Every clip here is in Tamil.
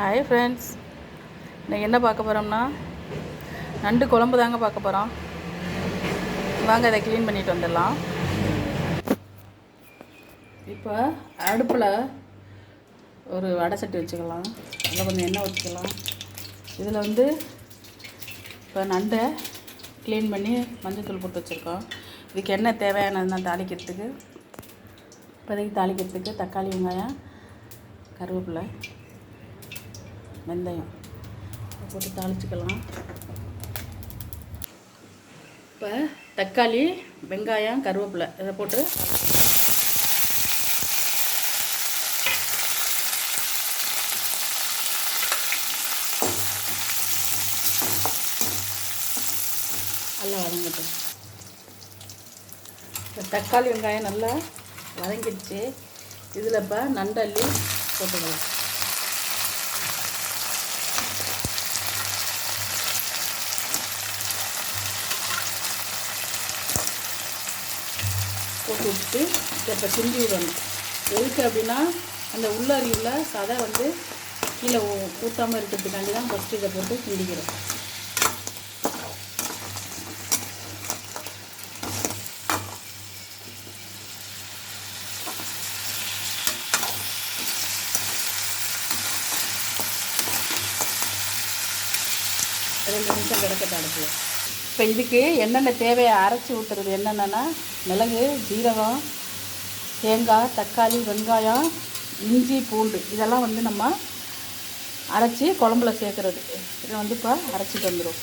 ஹாய் ஃப்ரெண்ட்ஸ் இன்னைக்கு என்ன பார்க்க போகிறோம்னா நண்டு குழம்பு தாங்க பார்க்க போகிறோம் வாங்க அதை க்ளீன் பண்ணிட்டு வந்துடலாம். இப்போ அடுப்பில் ஒரு வடை சட்டி வச்சுக்கலாம். அதில் கொஞ்சம் எண்ணெய் வச்சுக்கலாம் இதில் வந்து இப்போ நண்டை க்ளீன் பண்ணி மஞ்சள்தூள் போட்டு வச்சுருக்கோம். இதுக்கு என்ன தேவையானதுன்னா தாளிக்கிறதுக்கு இப்போதைக்கு தாளிக்கிறதுக்கு தக்காளி வெங்காயம் கருவேப்பிலை. வெந்தயம். இதை போட்டு தாளிச்சுக்கலாம். இப்போ தக்காளி வெங்காயம் கருவேப்பிலை இதை போட்டு நல்லா வதங்கட்டும். இப்போ தக்காளி வெங்காயம் நல்லா வதங்கிடுச்சு. இதில் இப்போ நண்டல்லி போட்டுக்கலாம். போட்டு விட்டுட்டு இப்போ கிண்டி விடணும். எதுக்கு அப்படின்னா அந்த உள்ளறிவில் சதை வந்து கீழே ஊற்றாமல் இருக்கிறதுக்காண்டி தான் ஃபஸ்ட்டு இதை போட்டு கிண்டிக்கிறோம். ரெண்டு நிமிஷம் கிடக்க தடுப்பு இப்போ இதுக்கு என்னென்ன தேவையை அரைச்சி ஊற்றுறது என்னென்னா மிளகு ஜீரகம் தேங்காய் தக்காளி வெங்காயம் இஞ்சி பூண்டு. இதெல்லாம் வந்து நம்ம அரைச்சி குழம்புல சேர்க்குறது. இதை வந்து இப்போ அரைச்சிட்டு வந்துடும்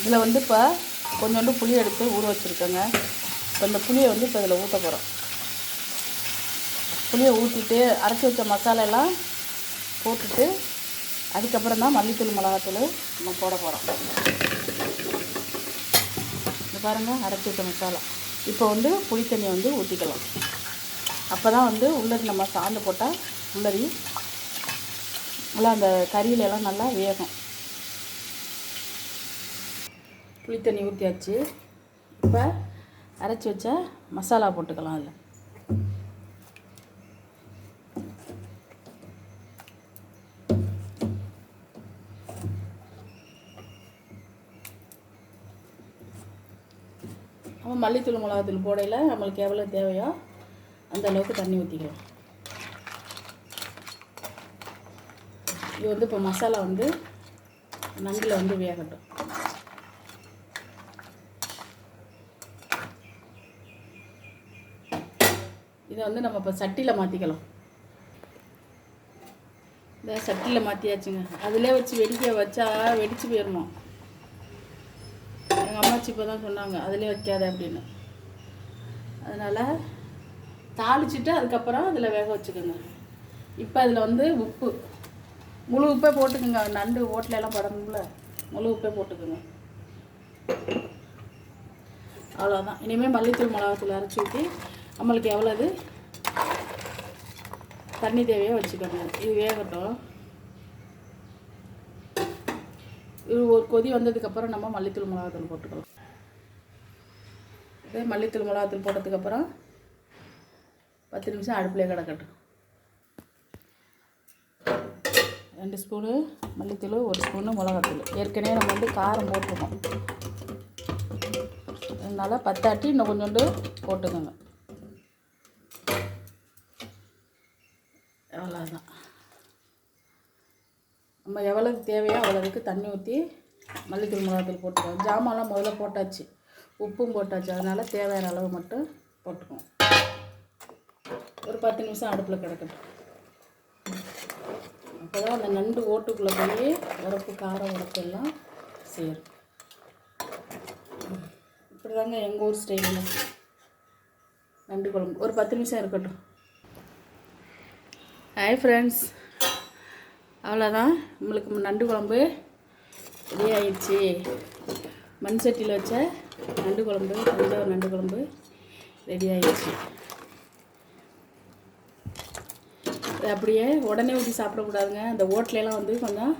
இதில் வந்து இப்போ கொஞ்சோண்டு புளி எடுத்து ஊற வச்சுருக்கோங்க. இப்போ இந்த புளியை வந்து இப்போ இதில் ஊற்ற போகிறோம் புளியை ஊற்றிட்டு அரைச்சி வச்ச மசாலாலாம் போட்டுட்டு அதுக்கப்புறம் தான் மல்லித்தூள் மிளகாத்தூள் நம்ம போட போகிறோம் இது பாருங்கள் அரைச்சி வச்ச மசாலா. இப்போ வந்து புளி தண்ணியை வந்து ஊற்றிக்கலாம் அப்போ தான் வந்து உள்ளரி நம்ம சாந்து போட்டால் உள்ளரி நல்லா அந்த கறியில எல்லாம் நல்லா வேகும். புளி தண்ணி ஊற்றியாச்சு இப்போ அரைச்சி வச்ச மசாலா போட்டுக்கலாம் அதில். நம்ம மல்லித்தூள் மிளகாத்தூள் போடையில் நம்மளுக்கு எவ்வளோ தேவையோ அந்த அளவுக்கு தண்ணி ஊற்றிக்கலாம் இது வந்து இப்போ மசாலா வந்து நண்டில் வந்து வேகட்டும். இதை வந்து நம்ம இப்போ சட்டியில் மாற்றிக்கலாம் இந்த சட்டியில் மாற்றியாச்சுங்க அதிலே வச்சு வெடிக்க வச்சா வெடிச்சு போயிடணும் எங்கள் அம்மாச்சி இப்போ தான் சொன்னாங்க அதிலே வைக்காத அப்படின்னு. அதனால் தாளிச்சிட்டு அதுக்கப்புறம் அதில் வேக வச்சுக்கோங்க. இப்போ அதில் வந்து உப்பு முழு உப்பே போட்டுக்கோங்க. நண்டு ஓட்டில படணும்ல. முழு உப்பே போட்டுக்கோங்க. அவ்வளோதான் இனிமேல் மல்லித்தூள் மிளகாத்தூள் அரைச்சி ஊற்றி நம்மளுக்கு எவ்வளவு தண்ணி தேவையோ வச்சுக்கோங்க. இது வேகட்டும் இது ஒரு கொதி வந்ததுக்கப்புறம் நம்ம மல்லித்தூள் மிளகாத்தூள் போட்டுக்கலாம். இதே மல்லித்தூள் மிளகாத்தூள் போட்டதுக்கப்புறம் பத்து நிமிஷம் அடுப்புலேயே கிடக்கட்டும். ரெண்டு ஸ்பூனு மல்லித்தூள் ஒரு ஸ்பூனு மிளகாத்தூள். ஏற்கனவே நம்ம வந்து காரம் போட்டுருக்கோம். அதனால் பத்தாட்டி இன்னும் கொஞ்சோண்டு போட்டுக்கோங்க. அவ்வளோதான் நம்ம எவ்வளோக்கு தேவையோ அவ்வளோதுக்கு தண்ணி ஊற்றி மல்லித்தூள் மிளகாத்தூள் போட்டுக்குவோம். ஜாமான்லாம் முதல்ல போட்டாச்சு. உப்பும் போட்டாச்சு. அதனால் தேவையான அளவு மட்டும் போட்டுக்குவோம். ஒரு பத்து நிமிஷம் அடுப்பில் கிடக்கட்டும். அப்போ தான் அந்த நண்டு ஓட்டுக்குள்ளே போய் உரப்பு காரம் உரப்பு எல்லாம் சேரும். இப்படி தாங்க எங்கள் ஊர் ஸ்டைலில் நண்டு குழம்பு. ஒரு பத்து நிமிஷம் இருக்கட்டும். ஹாய் ஃப்ரெண்ட்ஸ் அவ்வளோதான் நம்மளுக்கு நண்டு குழம்பு ரெடி ஆயிடுச்சு. மண் சட்டியில் வச்ச நண்டு குழம்பு தஞ்சாவூர் நண்டு குழம்பு ரெடி ஆயிடுச்சு. அப்படியே உடனே ஊற்றி சாப்பிடக்கூடாதுங்க. அந்த ஓட்லையெல்லாம் வந்து கொஞ்சம்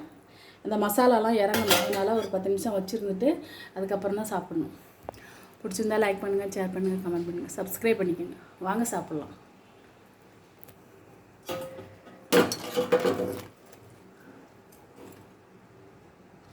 அந்த மசாலாலாம் இறங்கணும். அதனால் ஒரு பத்து நிமிஷம் வச்சுருந்துட்டு அதுக்கப்புறம் தான் சாப்பிடணும். பிடிச்சிருந்தா லைக் பண்ணுங்கள் ஷேர் பண்ணுங்கள் கமெண்ட் பண்ணுங்கள் சப்ஸ்கிரைப் பண்ணிக்கோங்க. வாங்க சாப்பிட்லாம்.